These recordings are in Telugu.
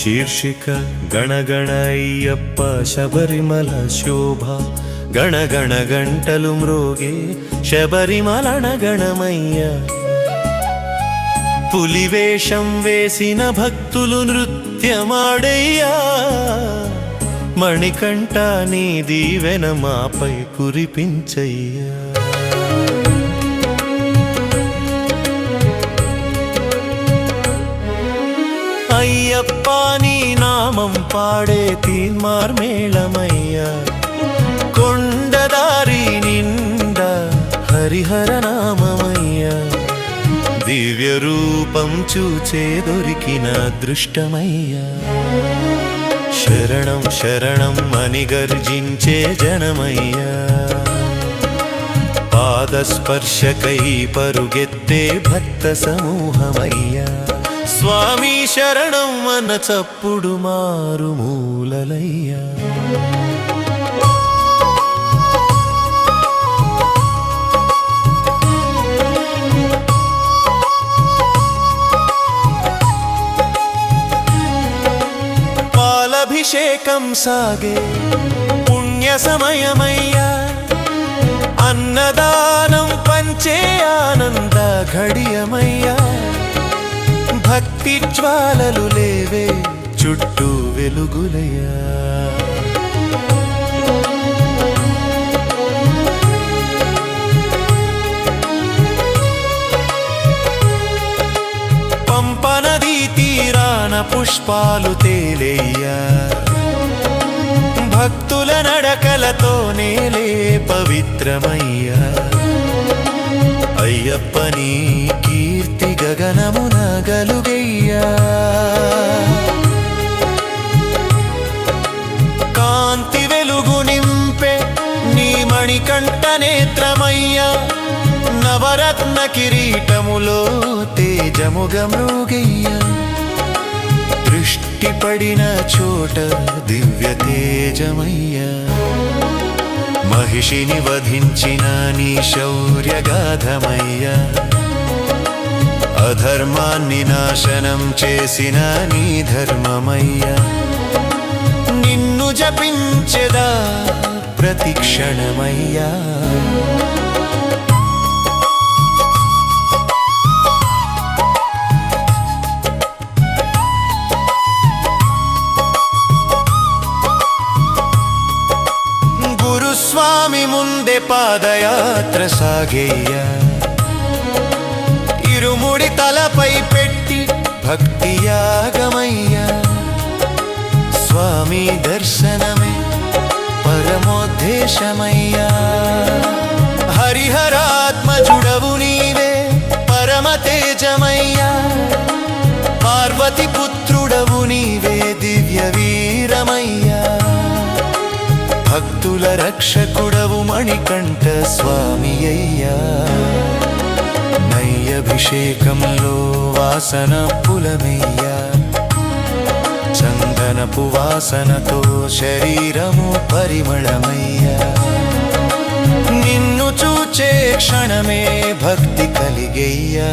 శీర్షిక గణగణయ్యప్ప శబరిమల శోభ గణగణ గంటలు మృగే శబరిమలన గణమయ్య పులివేషం వేసిన భక్తులు నృత్యమాడయ్యా మణికంఠ నీ దీవెన మాపై కురిపించయ్యా అయ్యప్ప నీ నామం పాడే తీన్మార్ మేళమయ్యా. కొండదారి నింద హరిహర నామమయ్యా. దివ్య రూపం చూచే దొరికిన అదృష్టమయ్యా. శరణం శరణం అని గర్జించే జనమయ్యా. పాదస్పర్శకై పరుగెత్తే భక్త సమూహమయ్యా. స్వామి శరణం అన్న చప్పుడు మారు మూలలయ్యా. పాలభిషేకం సాగే పుణ్య సమయమయ్యా అన్నదానం పంచే ఆనంద ఘడియమయ్యా. భక్తి జ్వాలలు లేవే చుట్టూ వెలుగులయ్యా. పంపనది తీరాన పుష్పాలు తేలేయ్యా. భక్తుల నడకలతో నేలే పవిత్రమయ్యా అయ్యప్పని కీర్తి గగనమున గలుగయ్యా. కాంతి వెలుగు నింపే నీ మణికంఠ నేత్రమయ్యా. నవరత్న కిరీటములో తేజముగ మృగయ్యా. దృష్టి పడిన చోట దివ్య తేజమయ్యా. మహిషిని వధించిన నీ శౌర్యగాధమయ్యా అధర్మాన్ని నాశనం చేసిన నీ ధర్మమయ్యా. నిన్ను జపించెదా ప్రతిక్షణమయ్యా పాదయాత్ర సాగేయ ఇరుముడి తలపై పెట్టి భక్తి యాగమయ్య. స్వామి దర్శనమే పరమోద్దేశమయ్యా. హరిహరాత్మజుడవు నీవే పరమ తేజమయ్యా పార్వతి పుత్రుడవు నీవే దివ్య వీరమయ్యా భక్తుల రక్షకుడవు మణికంఠ స్వామి అయ్యా నయ్యభిషేకంలో వాసన పులమయ్యా. చందనపు వాసనతో శరీరము పరిమళమయ్యా. నిన్ను చూచే క్షణమే భక్తి కలిగయ్యా.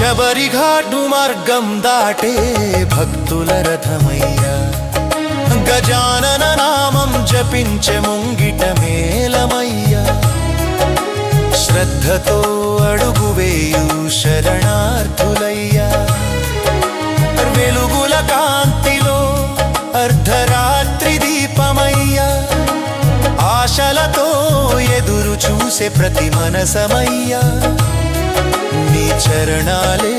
శబరిఘాటు మార్గం దాటే భక్తుల రథమయ్యా. గజానన నామం జపించే ముంగిట మేలమయ్యా శ్రద్ధతో అడుగువేయు శరణార్థులయ్యా. వెలుగుల కాంతిలో అర్ధరాత్రి దీపమయ్యా. ఆశలతో ఎదురు చూసే ప్రతి మనసమయ్యా. చరణాలే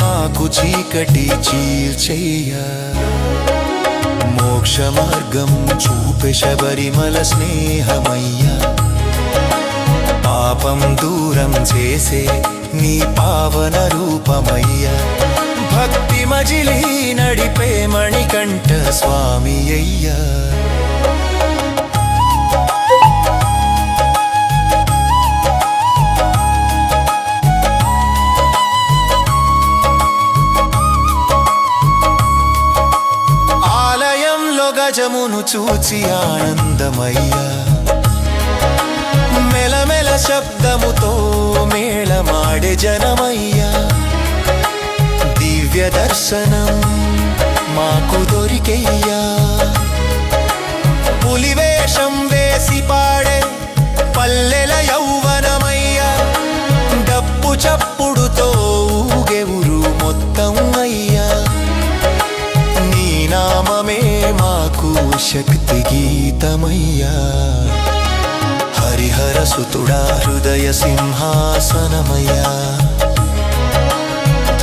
మాకు చీకటి చీల్చేయ్యా మోక్ష మార్గం చూపె శబరిమల స్నేహమయ్యా. పాపం దూరం చేసే నీ పావన రూపమయ్యా. భక్తి మజిలీ నడిపే మణికంఠ స్వామి అయ్యా రాజమును చూచి ఆనందమయ్యా. మెలమెల శబ్దముతో మేళమాడే జనమయ్యా. దివ్య దర్శనం మాకు దొరికయ్యా. పులివేషం వేసి పాడే పల్లెల యౌవనమయ్యా. డప్పు చప్పుడు శక్తి గీతమయ్యా హరిహర సుతుడా హృదయ సింహాసనమయ్యా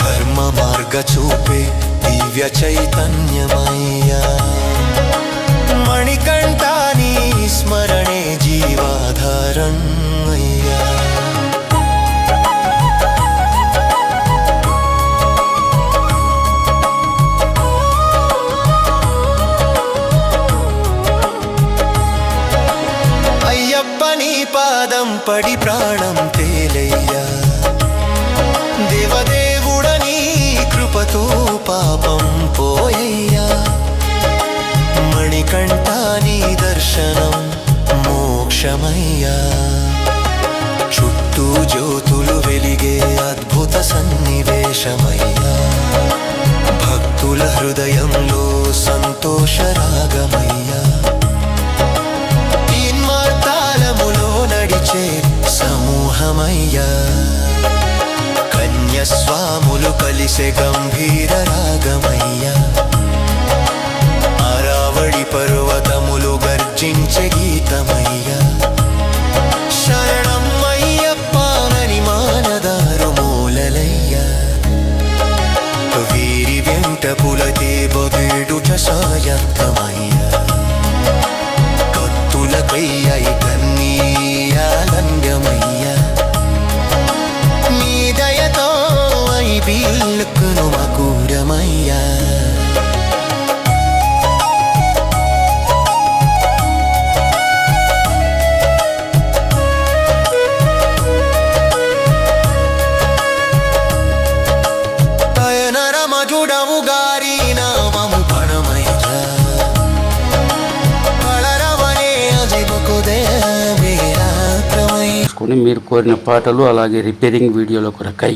ధర్మ మార్గ చూపే దివ్య చైతన్యమయ్యా మణికంఠాని స్మరణే జీవాధారం మణికంఠ నీ దర్శనం మోక్షమయ్యా. చుట్టూ జ్యోతులు వెలిగే అద్భుత సన్నివేశమయ్యా. భక్తుల హృదయంలో సంతోషరాగమయ్యా. తీన్మార్తాళములో నడిచే సమూహమయ్యా. కన్యస్వాములు కలిసే గంభీర రాగమయ్యా. గర్జించే గీతమయ్యా. శరణం మానదారు మూలలయ్యా. వీరి వెంట పులతే బగేడుట సాయత్తమయ్యా కత్తుల కయ్యై కన్నీయాలంగమయ్యా దయతో ఐ బీల్కును మకూరమయ్యా నరమజుడవు గారి నామము పణమయ్యా కళరవనే మీరు కోరిన పాటలు అలాగే రిపేరింగ్ వీడియోల కొరకై.